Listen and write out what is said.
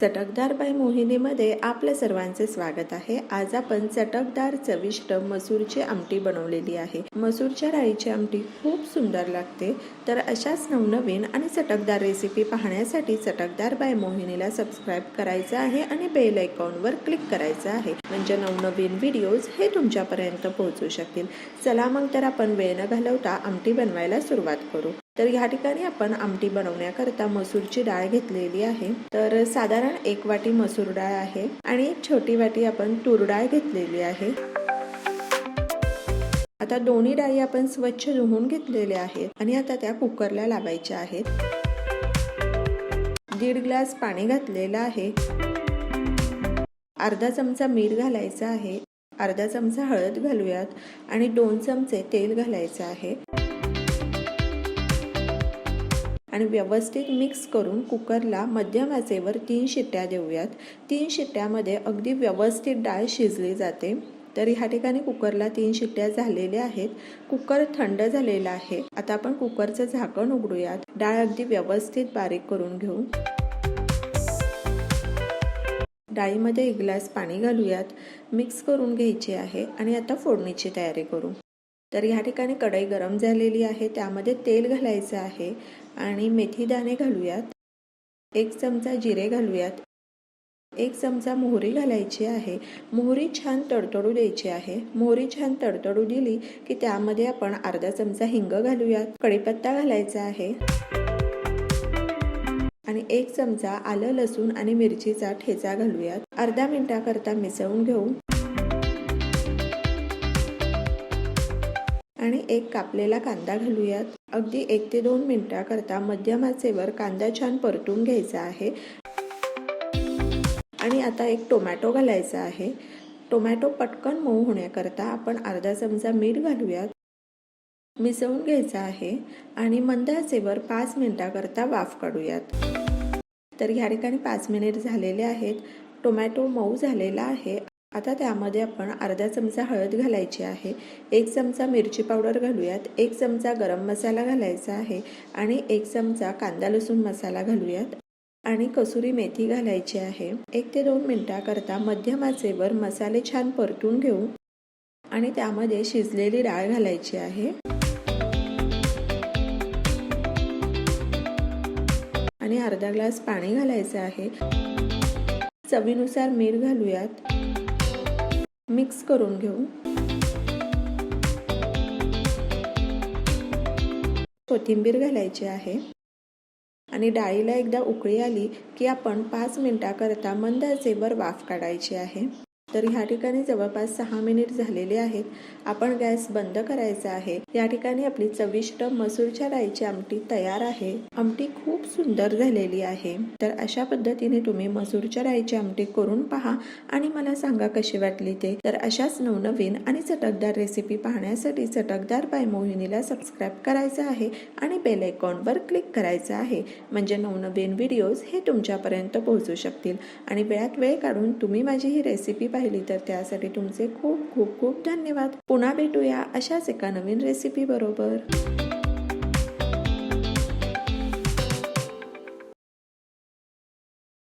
चटकदार बाय मोहिनीमध्ये आपल्या सर्वांचे स्वागत आहे. आज आपण चटकदार चविष्ट मसूरची आमटी बनवलेली आहे. मसूरच्या डाळीची आमटी खूप सुंदर लागते. तर अशाच नवनवीन आणि चटकदार रेसिपी पाहण्यासाठी चटकदार बाय मोहिनीला सबस्क्राईब करायचं आहे आणि बेल आयकॉनवर क्लिक करायचं आहे. म्हणजे नवनवीन व्हिडिओज हे तुमच्यापर्यंत पोहोचू शकतील. चला मग तर आपण वेळ न घालवता आमटी बनवायला सुरुवात करू. तर ह्या ठिकाणी आपण आमटी बनवण्याकरता मसूरची डाळ घेतलेली आहे. तर साधारण एक वाटी मसूर डाळ आहे आणि एक छोटी वाटी आपण तूर डाळ घेतलेली आहे. आता दोन्ही डाळी आपण स्वच्छ धुवून घेतलेल्या आहेत आणि आता त्या कुकरला लावायच्या आहेत. दीड ग्लास पाणी घातलेलं आहे. अर्धा चमचा मीठ घालायचा आहे. अर्धा चमचा हळद घालूयात आणि दोन चमचे तेल घालायचं आहे. आणि व्यवस्थित मिक्स करून कुकरला मध्यम आचेवर तीन शिट्ट्या देऊयात. तीन शिट्ट्यामध्ये अगदी व्यवस्थित डाळ शिजली जाते. तर ह्या ठिकाणी कुकरला तीन शिट्ट्या झालेल्या आहेत. कुकर थंड झालेला आहे. आता आपण कुकरचं झाकण उघडूयात. डाळ अगदी व्यवस्थित बारीक करून घेऊ. डाळीमध्ये एक ग्लास पाणी घालूयात. मिक्स करून घ्यायचे आहे आणि आता फोडणीची तयारी करू. तर ह्या ठिकाणी कढई गरम झालेली आहे. त्यामध्ये तेल घालायचं आहे आणि मेथी दाणे घालूयात. एक चमचा जिरे घालूयात. एक चमचा मोहरी घालायची आहे. मोहरी छान तडतडू द्यायची आहे. मोहरी छान तडतडू दिली की त्यामध्ये आपण अर्धा चमचा हिंग घालूयात. कढीपत्ता घालायचा आहे. आणि एक चमचा आलं लसूण आणि मिरचीचा ठेचा घालूयात. अर्धा मिनिटाकरता मिसळून घेऊ. आणि एक कापलेला कांदा घालूयात. अगदी एक ते दोन मिनिटाकरता मध्यम आचेवर कांदा छान परतून घ्यायचा आहे. आणि आता एक टोमॅटो घालायचा आहे. टोमॅटो पटकन मऊ होण्याकरता आपण अर्धा चमचा मीठ घालूयात. मिसळून घ्यायचा आहे आणि मंद आचेवर पाच मिनिटाकरता वाफ काढूयात. तर ह्या ठिकाणी पाच मिनिट झालेले आहेत. टोमॅटो मऊ झालेला आहे. आता त्यामध्ये आपण अर्धा चमचा हळद घालायची आहे एक चमचा मिरची पावडर घालूयात एक चमचा गरम मसाला घालायचा आहे आणि एक चमचा कांदा लसूण मसाला घालूयात आणि कसुरी मेथी घालायची आहे. एक ते दोन मिनटाकरता मध्यम आचेवर मसाले छान परतून घेऊ आणि त्यामध्ये शिजलेली डाळ घालायची आहे. आणि अर्धा ग्लास पाणी घालायचं आहे. चवीनुसार मीठ घालूयात. मिक्स करून घेऊ. कोथिंबीर घालायची आहे. आणि डाळीला एकदा उकळी आली की आपण पाच मिनिटाकरता मंद असेवर वाफ काढायची आहे. तर ह्या ठिकाणी जवळपास सहा मिनिट झालेले आहेत. आपण गॅस बंद करायचा आहे. या ठिकाणी आपली चविष्ट मसूरच्या डाळीची आमटी तयार आहे. आमटी खूप सुंदर झालेली आहे. तर अशा पद्धतीने तुम्ही मसूरच्या डाळीची आमटी करून पहा आणि मला सांगा कशी वाटली ते. तर अशाच नवनवीन आणि चटकदार रेसिपी पाहण्यासाठी चटकदार बाय मोहिनीला सबस्क्राईब करायचं आहे आणि बेल आयकॉनवर क्लिक करायचं आहे. म्हणजे नवनवीन व्हिडिओज हे तुमच्यापर्यंत पोहोचू शकतील. आणि वेळात वेळ काढून तुम्ही माझी ही रेसिपी पाहिली तर त्यासाठी तुमचे खूप खूप खूप धन्यवाद. पुन्हा भेटूया अशाच एका नवीन रेसिपी बरोबर.